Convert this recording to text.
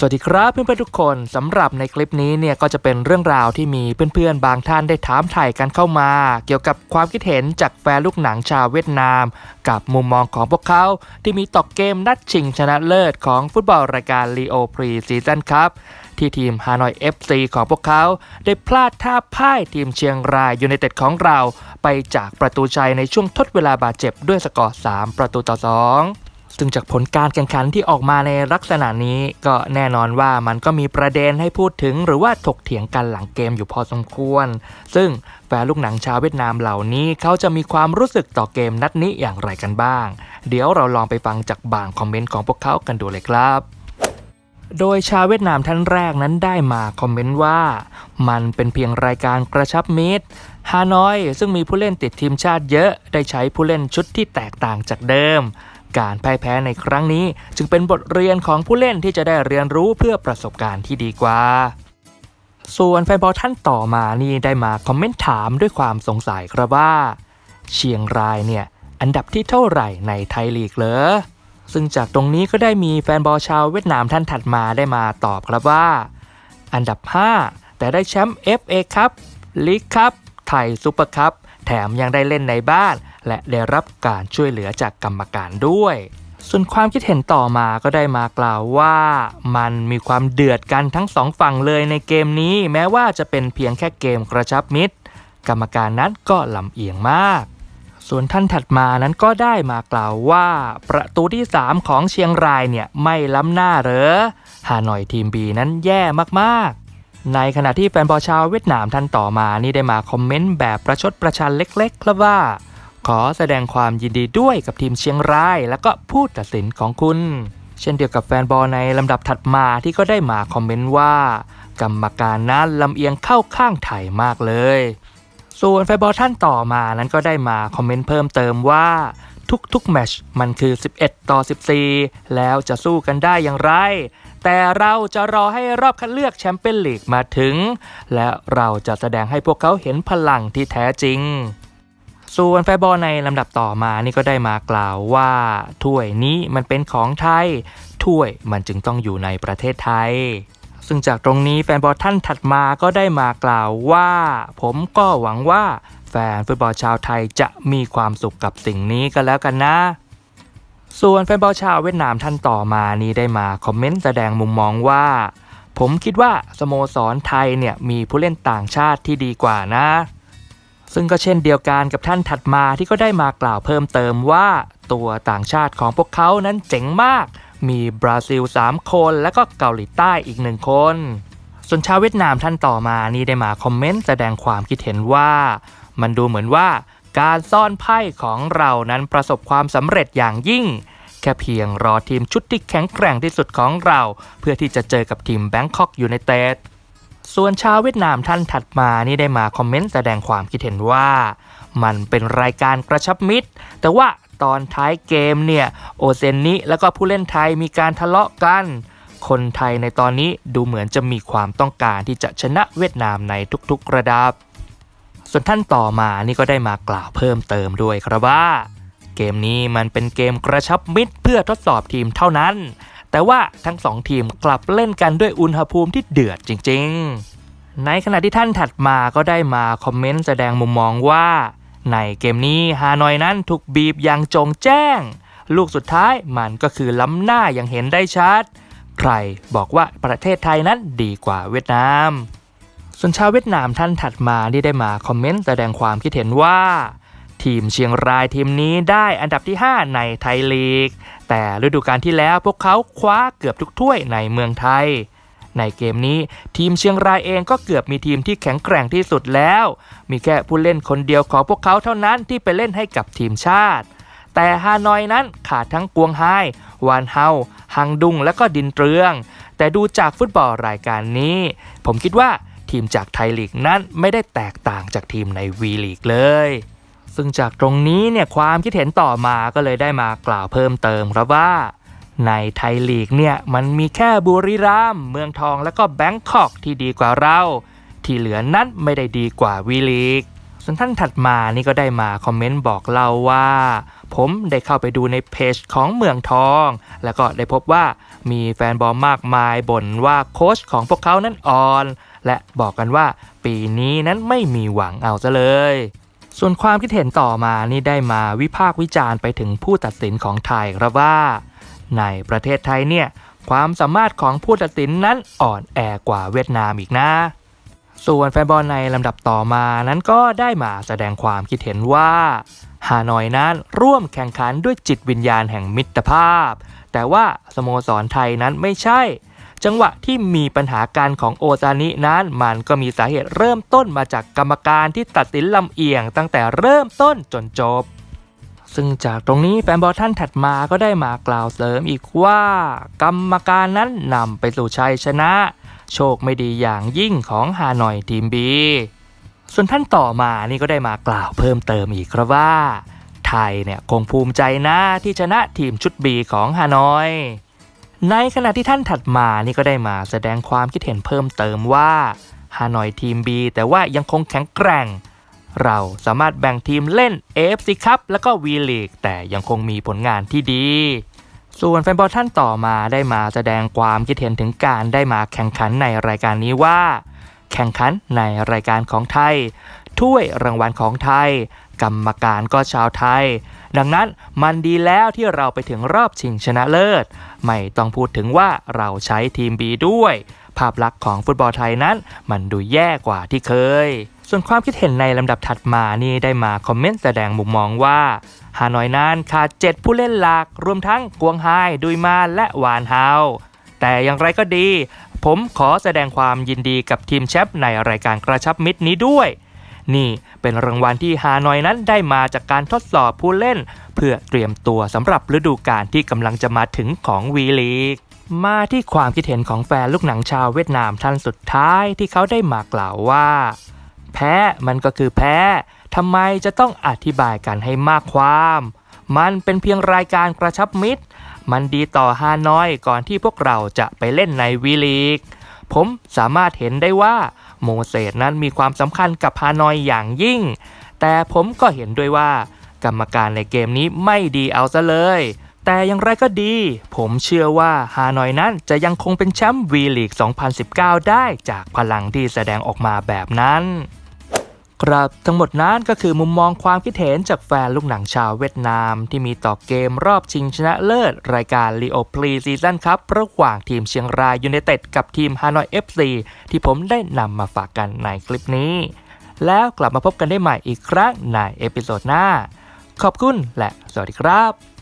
สวัสดีครับเพื่อนๆทุกคนสำหรับในคลิปนี้เนี่ยก็จะเป็นเรื่องราวที่มีเพื่อนๆ บางท่านได้ถามถ่ายกันเข้ามา เกี่ยวกับความคิดเห็นจากแฟนลูกหนังชาวเวียดนาม กับมุมมองของพวกเขา ที่มีต่อเกมนัดชิงชนะเลิศของฟุตบอลรายการลีโอพรีซีซั่นครับที่ทีมฮานอย FC ของพวกเขา ได้พลาดท่าพ่ายทีมเชียงรายยูไนเต็ดของเรา ไปจากประตูชัยในช่วงทดเวลาบาดเจ็บด้วยสกอร์ 3 ประตูต่อ 2 ซึ่งจากผลการแข่งขันที่ออกมาในลักษณะนี้ ก็แน่นอนว่ามันก็มีประเด็นให้พูดถึง หรือว่าถกเถียงกันหลังเกมอยู่พอสมควร ซึ่งแฟนลูกหนังชาวเวียดนามเหล่านี้เขาจะมีความรู้สึกต่อเกมนัดนี้อย่างไรกันบ้าง เดี๋ยวเราลองไปฟังจากบางคอมเมนต์ของพวกเขากันดูเลยครับโดยชาวเวียดนามท่านแรกนั้นได้มาคอมเมนต์ว่า มันเป็นเพียงรายการกระชับมิตรฮานอยซึ่งมีผู้เล่นติดทีมชาติเยอะได้ใช้ผู้เล่นชุดที่แตกต่างจากเดิม การพ่ายแพ้ในครั้งนี้ จึงเป็นบทเรียนของผู้เล่นที่จะได้เรียนรู้เพื่อประสบการณ์ที่ดีกว่า ส่วนแฟนบอลท่านต่อมานี่ได้มาคอมเมนต์ถามด้วยความสงสัยครับว่า เชียงรายเนี่ยอันดับที่เท่าไหร่ในไทยลีกเหรอซึ่งจากตรงนี้ก็ได้มีแฟนบอลชาวเวียดนามท่านถัดมาได้มาตอบครับว่า อันดับ 5 แต่ได้แชมป์ FA ครับลีกครับไทยซุปเปอร์คัพ แถมยังได้เล่นในบ้าน และได้รับการช่วยเหลือจากกรรมการด้วย ส่วนความคิดเห็นต่อมาก็ได้มากล่าวว่า มันมีความเดือดกันทั้งสองฝั่งเลยในเกมนี้ แม้ว่าจะเป็นเพียงแค่เกมกระชับมิตร กรรมการนั้นก็ลำเอียงมากส่วนท่านถัดมานั้นก็ได้มากล่าวว่า ประตูที่ 3 ของเชียงรายเนี่ยไม่ล้ำหน้าเหรอฮานอยทีมบีนั้นแย่มาก ในขณะที่แฟนบอลชาวเวียดนามท่านต่อมานี่ได้มาคอมเมนต์แบบประชดประชันเล็กๆครับว่า ขอแสดงความยินดีด้วยกับทีมเชียงราย และก็ผู้ตัดสินของคุณ เช่นเดียวกับแฟนบอลในลำดับถัดมาที่ก็ได้มาคอมเมนต์ว่า กรรมการนั้นลำเอียงเข้าข้างไทยมากเลย ส่วนแฟนบอลท่านต่อมานั้นก็ได้มาคอมเมนต์เพิ่มเติมว่าทุกๆแมชมันคือ 11 ต่อ 14 แล้วจะสู้กันได้อย่างไร แต่เราจะรอให้รอบคัดเลือกแชมเปี้ยนลีกมาถึง และเราจะแสดงให้พวกเขาเห็นพลังที่แท้จริงส่วนแฟนบอลในลำดับต่อมานี่ก็ได้มากล่าวว่าถ้วยนี้มันเป็นของไทย ถ้วยมันจึงต้องอยู่ในประเทศไทย ซึ่งจากตรงนี้แฟนบอลท่านถัดมาก็ได้มากล่าวว่า ผมก็หวังว่าแฟนฟุตบอลชาวไทยจะมีความสุขกับสิ่งนี้ก็แล้วกันนะ ส่วนแฟนบอลชาวเวียดนามท่านต่อมานี้ได้มาคอมเมนต์แสดงมุมมองว่า ผมคิดว่าสโมสรไทยเนี่ยมีผู้เล่นต่างชาติที่ดีกว่านะ ซึ่งก็เช่นเดียวกันกับท่านถัดมาที่ก็ได้มากล่าวเพิ่มเติมว่าตัวต่างชาติของพวกเขานั้นเจ๋งมาก มีบราซิล 3 คน และก็เกาหลีใต้อีกหนึ่งคน ส่วนชาวเวียดนามท่านต่อมานี่ได้มาคอมเมนต์แสดงความคิดเห็นว่า มันดูเหมือนว่า การซ่อนไพ่ของเรานั้นประสบความสำเร็จอย่างยิ่ง แค่เพียงรอทีมชุดที่แข็งแกร่งที่สุดของเรา เพื่อที่จะเจอกับทีมแบงคอกยูไนเต็ดส่วนชาวเวียดนามท่านถัดมานี่ได้มาคอมเมนต์แสดงความคิดเห็นว่า มันเป็นรายการกระชับมิตร แต่ว่าตอนท้ายเกมเนี่ย โอเซนนิแล้วก็ผู้เล่นไทยมีการทะเลาะกัน คนไทยในตอนนี้ดูเหมือนจะมีความต้องการที่จะชนะเวียดนามในทุกๆระดับ ส่วนท่านต่อมานี่ก็ได้มากล่าวเพิ่มเติมด้วยครับว่า เกมนี้มันเป็นเกมกระชับมิตรเพื่อทดสอบทีมเท่านั้น แต่ว่าทั้งสองทีมกลับเล่นกันด้วยอุณหภูมิที่เดือดจริง ๆ ในขณะที่ท่านถัดมาก็ได้มาคอมเมนต์แสดงมุมมองว่า ในเกมนี้ฮานอยนั้นถูกบีบอย่างจงแจ้ง ลูกสุดท้ายมันก็คือล้ำหน้าอย่างเห็นได้ชัด ใครบอกว่าประเทศไทยนั้นดีกว่าเวียดนาม ส่วนชาวเวียดนามท่านถัดมาที่ได้มาคอมเมนต์แสดงความคิดเห็นว่า ทีมเชียงรายทีมนี้ได้อันดับที่ 5 ในไทยลีก แต่ฤดูกาลที่แล้วพวกเขาคว้าเกือบทุกถ้วยในเมืองไทย ในเกมนี้ทีมเชียงรายเองก็เกือบมีทีมที่แข็งแกร่งที่สุดแล้ว มีแค่ผู้เล่นคนเดียวของพวกเขาเท่านั้นที่ไปเล่นให้กับทีมชาติ แต่ฮานอยนั้นขาดทั้งกวงไฮวานเฮาฮังดุงและก็ดินเตรือง แต่ดูจากฟุตบอลรายการนี้ ผมคิดว่า ทีมจากไทยลีกนั้นไม่ได้แตกต่างจากทีมในวีลีกเลย ซึ่งจากตรงนี้เนี่ยความคิดเห็นต่อมาก็เลยได้มากล่าวเพิ่มเติมครับว่า ในไทยลีกเนี่ยมันมีแค่บุรีรัมย์เมืองทองและก็แบงคอกที่ดีกว่าเรา ที่เหลือนั้นไม่ได้ดีกว่าวีลีกส่วนท่านถัดมานี่ก็ได้มาคอมเมนต์บอกเราว่า ผมได้เข้าไปดูในเพจของเมืองทอง แล้วก็ได้พบว่ามีแฟนบอลมากมายบ่นว่าโค้ชของพวกเขานั้นอ่อน และบอกกันว่าปีนี้นั้นไม่มีหวังเอาซะเลยส่วนความคิดเห็นต่อมานี่ได้มาวิพากษ์วิจารณ์ไปถึงผู้ตัดสินของไทยครับว่า ในประเทศไทยเนี่ย ความสามารถของผู้ตัดสินนั้นอ่อนแอกว่าเวียดนามอีกนะ ส่วนแฟนบอลในลำดับต่อมานั้นก็ได้มาแสดงความคิดเห็นว่าฮานอยนั้นร่วมแข่งขันด้วยจิตวิญญาณแห่งมิตรภาพ แต่ว่าสโมสรไทยนั้นไม่ใช่ จังหวะที่มีปัญหาการของโอซานินั้น มันก็มีสาเหตุเริ่มต้นมาจากกรรมการที่ตัดสินลำเอียงตั้งแต่เริ่มต้นจนจบ ซึ่งจากตรงนี้แฟนบอลท่านถัดมาก็ได้มากล่าวเสริมอีกว่า กรรมการนั้นนำไปสู่ชัยชนะ โชคไม่ดีอย่างยิ่งของฮานอยทีมบี ส่วนท่านต่อมานี่ก็ได้มากล่าวเพิ่มเติมอีกครับว่า ไทยเนี่ยคงภูมิใจนะที่ชนะทีมชุดบีของฮานอยในขณะที่ท่านถัดมานี่ก็ได้มาแสดงความคิดเห็นเพิ่มเติมว่าฮานอยทีมบีแต่ว่ายังคงแข็งแกร่ง เราสามารถแบ่งทีมเล่น AFC ครับแล้วก็ V League แต่ยังคงมีผลงานที่ดี ส่วนแฟนบอลท่านต่อมาได้มาแสดงความคิดเห็นถึงการได้มาแข่งขันในรายการนี้ว่า แข่งขันในรายการของไทย ถ้วยรางวัลของไทย กรรมการก็ชาวไทย ดังนั้นมันดีแล้วที่เราไปถึงรอบชิงชนะเลิศ ไม่ต้องพูดถึงว่าเราใช้ทีม B ด้วย ภาพลักษณ์ของฟุตบอลไทยนั้น มันดูแย่กว่าที่เคย ส่วนความคิดเห็นในลำดับถัดมานี่ได้มาคอมเมนต์แสดงมุมมองว่าฮานอยนั้นขาด7ผู้เล่นหลัก รวมทั้งกวงไฮดุยมาและหวานเฮาแต่อย่างไรก็ดี ผมขอแสดงความยินดีกับทีมแชมป์ในรายการกระชับมิตรนี้ด้วย นี่เป็นรางวัลที่ฮานอยนั้นได้มาจากการทดสอบผู้เล่น เพื่อเตรียมตัวสำหรับฤดูกาลที่กำลังจะมาถึงของวีลีกมาที่ความคิดเห็นของแฟนลูกหนังชาวเวียดนามท่านสุดท้ายที่เขาได้มากล่าวว่า แพ้มันก็คือแพ้ทำไมจะต้องอธิบายกันให้มากความ มันเป็นเพียงรายการกระชับมิตร มันดีต่อฮานอยก่อนที่พวกเราจะไปเล่นในวีลีก ผมสามารถเห็นได้ว่าโมเสสนั้นมีความสำคัญกับฮานอยอย่างยิ่ง แต่ผมก็เห็นด้วยว่ากรรมการในเกมนี้ไม่ดีเอาซะเลย แต่อย่างไรก็ดี ผมเชื่อว่าฮานอยนั้นจะยังคงเป็นแชมป์วีลีก 2019 ได้จากพลังที่แสดงออกมาแบบนั้น ครับทั้งหมดนั้นก็คือมุมมองความคิดเห็นจากแฟนลูกหนังชาวเวียดนาม ที่มีต่อเกมรอบชิงชนะเลิศ รายการลีโอพลีซีซั่นครับระหว่างทีมเชียงรายยูไนเต็ดกับทีมฮานอย FC ที่ผมได้นำมาฝากกันในคลิปนี้ แล้วกลับมาพบกันได้ใหม่อีกครั้งในเอพิโซดหน้า ขอบคุณและสวัสดีครับ